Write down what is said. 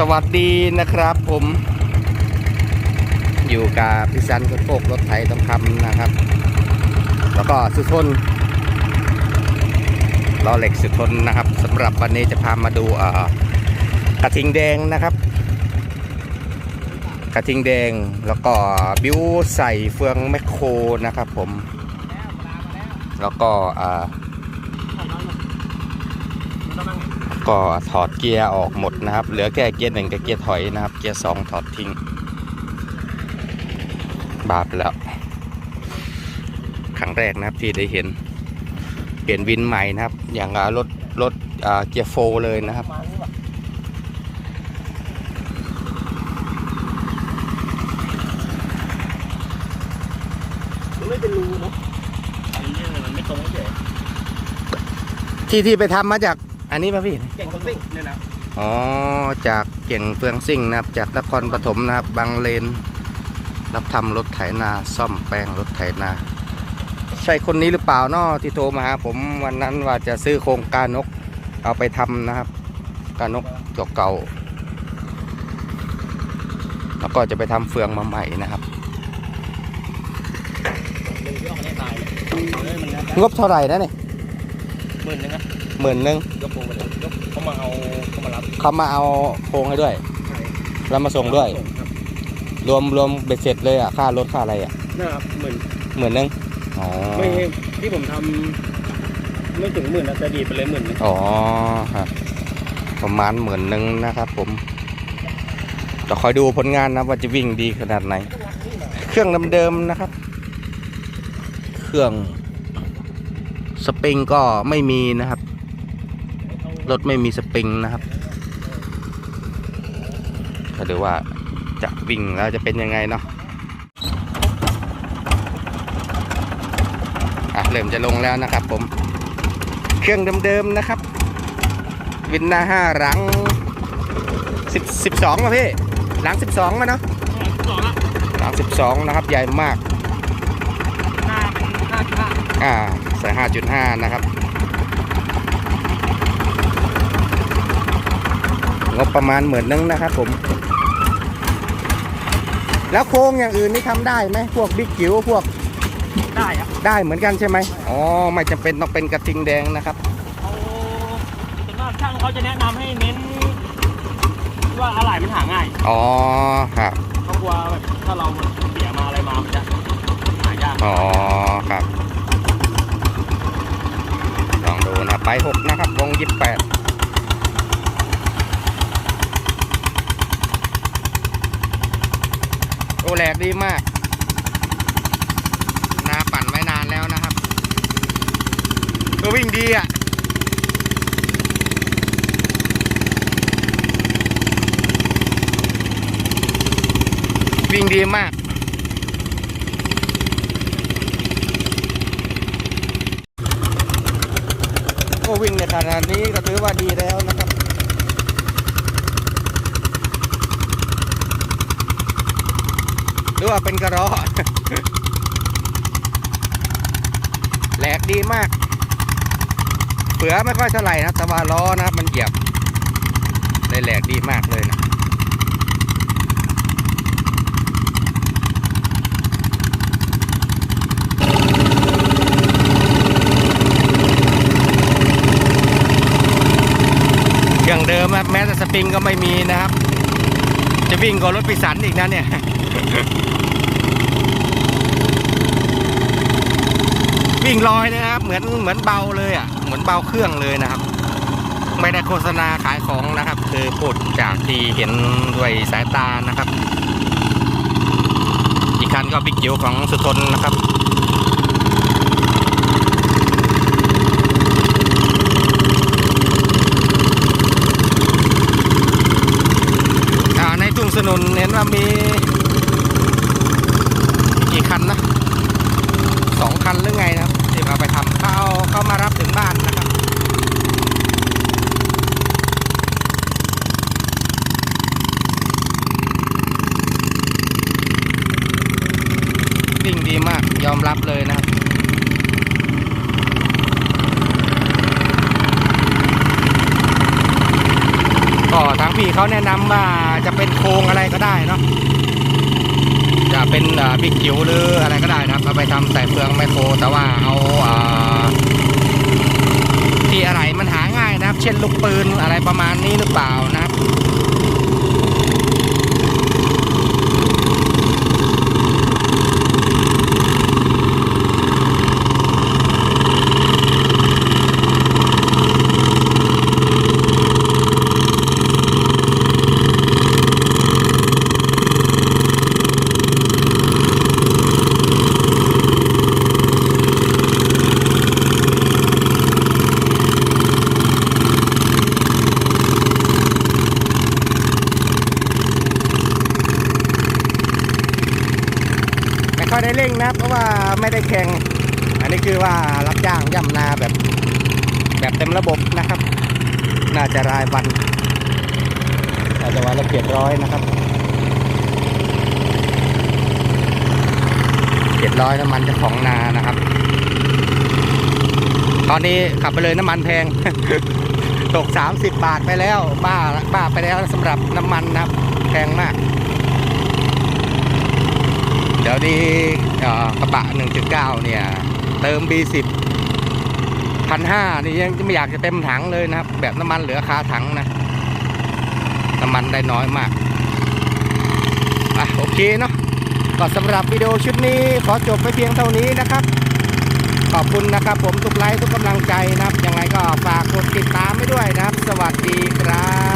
สวัสดีนะครับผม อยู่กับพี่ซันคนโกกรถไถต้องคำนะครับ แล้วก็สุทนล้อเหล็กสุทนนะครับสำหรับวันนี้จะพามาดูกระทิงแดงนะครับ กระทิงแดงแล้วก็บิวใส่เฟืองแมคโครนะครับผม แล้วก็อ่า ก็ถอดเกียร์ออกหมดนะครับ เหลือแค่เกียร์หนึ่งกับเกียร์ถอยนะครับ เกียร์สองถอดทิ้ง บาปแล้วครั้งแรกนะครับที่ได้เห็น เปลี่ยนวินใหม่นะครับ อย่างอ่ารถรถอ่าเกียร์โฟร์เลยนะครับมันไม่เป็นรูเนาะมันไม่มันไม่ตรงเฉยที่ที่ไปทำมาจาก อันนี้ป่ะพี่ เก่งคนซิ่งเนี่ยนะอ๋อ จากเก่งเฟืองซิ่งนะครับ จากนครปฐมนะครับ บางเลน รับทำรถไถนา ซ่อมแปลงรถไถนา ใช่คนนี้หรือเปล่าเนาะที่โทรมาหาผมวันนั้นว่าจะซื้อโครงการนก เอาไปทำนะครับ การนกเก่าๆแล้วก็จะไปทำเฟืองมาใหม่นะครับหนึ่งที่ออกเนี่ยตายเลยเฮ้ยมันนะงบเท่าไหร่นะเนี่ย หมื่นนึงนะ หมื่นหนึ่งยกโครงไปเลยยกเขามาเอาเขามารับเขามาเอาโครงให้ด้วย ใช่แล้วมาส่งด้วยครับรวมรวมเบ็ดเสร็จเลยอะค่ารถค่าอะไรอะนะครับหมื่นหมื่นหนึ่งอ๋อไม่ที่ผมทำไม่ถึงหมื่นนะแต่ดีดไปเลยหมื่นนึงอ๋อครับประมาณหมื่นหนึ่งนะครับ ผมจะคอยดูผลงานนะว่าจะวิ่งดีขนาดไหน เครื่องเดิมๆนะครับ เครื่องสปริงก็ไม่มีนะครับ รถไม่มีสปริงนะครับก็ดูว่าจะวิ่งแล้วจะเป็นยังไงเนาะอะเริ่มจะลงแล้วนะครับผม เครื่องเดิมๆนะครับ วินหน้าห้าหลังสิบสิบสองมาพี่หลังสิบสองมาเนาะสองละหลังสิบสองนะครับใหญ่มากหน้าเป็นห้าจุดห้าอ่าใส่ห้าจุดห้านะครับ งบประมาณหมื่นนึงนะครับผม แล้วโครงอย่างอื่นนี่ทำได้ไหมพวกบิ๊กจิ๋วพวกได้อะได้เหมือนกันใช่ไหมอ๋อไม่จำเป็นต้องเป็นกระทิงแดงนะครับเขาส่วนมากช่างเขาจะแนะนำให้เน้นว่าอะไรมันหาง่ายอ๋อครับเขากลัวแบบถ้าเราเสียมาอะไรมามันจะหายากอ๋อครับลองดูนะไปหกนะครับวงยี่แปดโอ้ แหลกดีมาก นาปั่นไว้นานแล้วนะครับก็วิ่งดีอะวิ่งดีมาก ก็วิ่งในขนาดนี้ก็ถือว่าดีแล้วนะครับ ห รือว่าเป็นกระรอกแหลกดีมากเผือไม่ค่อยเท่าไหร่นะแต่ว่าล้อนะมันเหยียบเลยแหลกดีมากเลยนะเครื่องเดิมแม้แต่สปริงก็ไม่มีนะครับ วิ่งกว่ารถปิสันอีกนะเนี่ยวิ่งลอยนะครับ เหมือนเหมือนเบาเลยอะ เหมือนเบาเครื่องเลยนะครับ ไม่ได้โฆษณาขายของนะครับ คือพูดจากที่เห็นด้วยสายตานะครับ อีกคันก็บิ๊กจิ๋วของสุทนนะครับ อ่าในทุ่งสนุนเห็นว่ามีกี่คันนะสองคันหรือไงนะครับที่เอาไปทำเขาเอาเขามารับถึงบ้านนะครับ วิ่งดีมาก ยอมรับเลยนะครับก็ทางพี่เขาแนะนำว่าจะเป็นโครงอะไรก็ได้เนาะจะเป็นบิ๊กจิ๋วหรืออะไรก็ได้นะครับเอาไปทำใส่เฟืองไมโคร แต่ว่าเอาอ่าที่อะไรมันหาง่ายนะครับ เช่นลูกปืนอะไรประมาณนี้หรือเปล่านะครับ ไม่ค่อยได้เร่งนะ เพราะว่าไม่ได้แข่ง อันนี้คือว่ารับจ้างย่ำนาแบบ แบบเต็มระบบนะครับ น่าจะรายวันน่าจะวันละเจ็ดร้อยนะครับเจ็ดร้อยน้ำมันจะของนานะครับ ตอนนี้ขับไปเลยน้ำมันแพง ตก30บาทไปแล้ว บ้าบ้าไปแล้วสำหรับน้ำมันนะครับ แพงมาก เดี๋ยวนี้กระบะ 1.9 เนี่ย เติม B10 พันห้านี่ยังไม่อยากจะเต็มถังเลยนะครับ แบบน้ำมันเหลือคาถังนะน้ำมันได้น้อยมากอะโอเคเนาะก็สำหรับวิดีโอชุดนี้ขอจบไปเพียงเท่านี้นะครับ ขอบคุณนะครับ ผมทุกไลค์ทุกกำลังใจนะครับ ยังไงก็ฝากกดติดตามไว้ด้วยนะครับ สวัสดีครับ